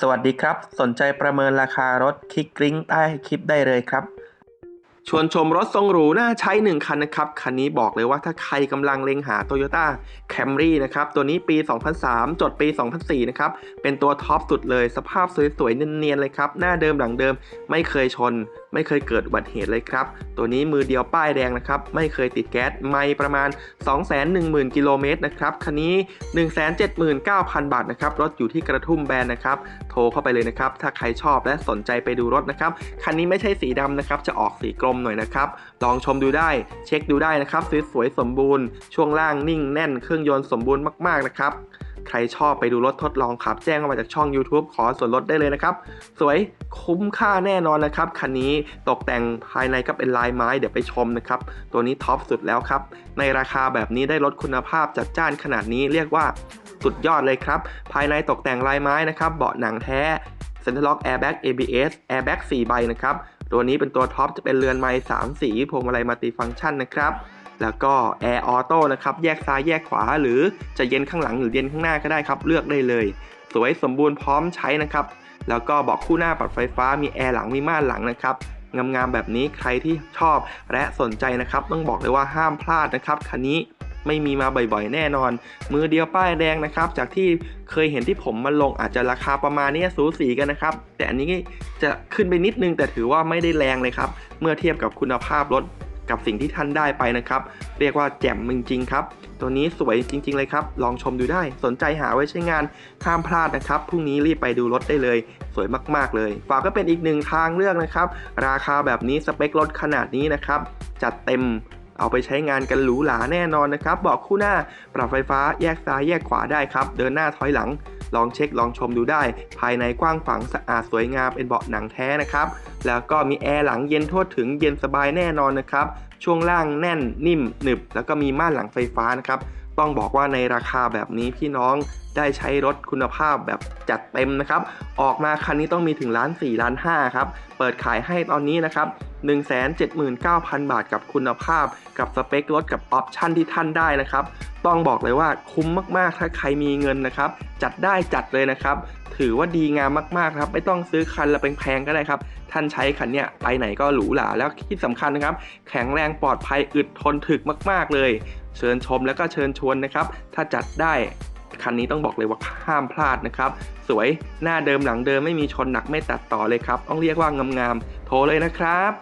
สวัสดีครับ สนใจประเมินราคารถคลิกลิงก์ใต้คลิปได้เลยครับ ชวนชมรถทรงหรูน่าใช้ 1 คันนะครับ คันนี้บอกเลยว่าถ้าใครกำลังเล็งหา Toyota Camry นะครับ ตัวนี้ปี 2003 จดปี 2004 นะครับ เป็นตัวท็อปสุดเลย สภาพสวยๆ เนียนๆ เลยครับ หน้าเดิมหลังเดิมไม่เคยชน ไม่เคยเกิดอุบัติเหตุเลยครับ ตัวนี้มือเดียวป้ายแดงนะครับ ไม่เคยติดแก๊สไม่ประมาณ 210,000 กิโลเมตรนะครับ คันนี้ 179,000 บาทนะครับ รถอยู่ที่กระทุ่มแบนนะครับ โทรเข้าไปเลยนะครับ ถ้าใครชอบและสนใจไปดูรถนะครับ คันนี้ไม่ใช่สีดำนะครับ จะออกสีกรมหน่อยนะครับ ลองชมดูได้ เช็คดูได้นะครับสวยสมบูรณ์ ช่วงล่างนิ่งแน่น เครื่องยนต์สมบูรณ์มากๆนะครับ ใครชอบไปดูรถทดลองขับ แจ้งเข้ามาจากช่อง YouTube ขอส่วนลดได้เลยนะครับ สวยคุ้มค่าแน่นอนนะครับ คันนี้ตกแต่งภายในก็เป็นลายไม้เดี๋ยวไปชมนะครับ ตัวนี้ท็อปสุดแล้วครับ ในราคาแบบนี้ได้รถคุณภาพจัดจ้านขนาดนี้เรียกว่าสุดยอดเลยครับ ภายในตกแต่งลายไม้นะครับ เบาะหนังแท้ c e n t e r Lock Airbag ABS Airbag 4ใบนะครับ ตัวนี้เป็นตัวท็อปจะเป็นเรือนไม้3สีพวงมาลัยมัลติฟังก์ชันนะครับ แล้วก็ Air Auto นะครับแยกซ้ายแยกขวา หรือจะเย็นข้างหลังหรือเย็นข้างหน้าก็ได้ครับ เลือกได้เลย สวยสมบูรณ์พร้อมใช้นะครับแล้วก็บาะคู่หน้าปรับไฟฟ้ามีแอร์หลังมีม่านหลังนะครับงามๆแบบนี้ใครที่ชอบและสนใจนะครับ ต้องบอกเลยว่าห้ามพลาดนะครับคันนี้ไม่มีมาบ่อยๆ แน่นอน มือเดียวป้ายแดงนะครับ จากที่เคยเห็นที่ผมมาลงอาจจะราคาประมาณนี้สูสีกันนะครับ แต่อันนี้จะขึ้นไปนิดนึงแต่ถือว่าไม่ได้แรงเลยครับ เมื่อเทียบกับคุณภาพรถ กับสิ่งที่ท่านได้ไปนะครับ เรียกว่าแจ่มจริงๆครับ ตัวนี้สวยจริง ๆ เลยครับ ลองชมดูได้ สนใจหาไว้ใช้งานห้ามพลาดนะครับ พรุ่งนี้รีบไปดูรถได้เลย สวยมากๆเลย ฝากก็เป็นอีกหนึ่งทางเลือกนะครับ ราคาแบบนี้สเปครถขนาดนี้นะครับ จัดเต็มเอาไปใช้งานกันหรูหราแน่นอนนะครับ บอกคู่หน้า ปรับไฟฟ้าแยกซ้ายแยกขวาได้ครับ เดินหน้าถอยหลัง ลองเช็คลองชมดูได้ ภายในกว้างขวางสะอาดสวยงามเป็นเบาะหนังแท้นะครับ แล้วก็มีแอร์หลังเย็นทั่วถึงเย็นสบายแน่นอนนะครับ ช่วงล่างแน่นนิ่มหนึบ แล้วก็มีม่านหลังไฟฟ้านะครับ ต้องบอกว่าในราคาแบบนี้พี่น้องได้ใช้รถคุณภาพแบบจัดเต็มนะครับ ออกมาคันนี้ต้องมีถึงล้าน4ล้าน5ครับ เปิดขายให้ตอนนี้นะครับ 179,000 บาทกับคุณภาพ กับสเปครถกับออปชั่นที่ท่านได้นะครับ ต้องบอกเลยว่าคุ้มมากๆ ถ้าใครมีเงินนะครับ จัดได้จัดเลยนะครับ ถือว่าดีงามมากๆครับ ไม่ต้องซื้อคันละแพงก็ได้ครับ ท่านใช้คันเนี้ยไปไหนก็หรูหราแล้วที่สำคัญนะครับ แข็งแรงปลอดภัยอึดทนถึกมาก ๆเลย เชิญชมแล้วก็เชิญชวนนะครับ ถ้าจัดได้คันนี้ต้องบอกเลยว่าห้ามพลาดนะครับ สวยหน้าเดิมหลังเดิมไม่มีชนหนักไม่ตัดต่อเลยครับ ต้องเรียกว่างามๆโทรเลยนะครับ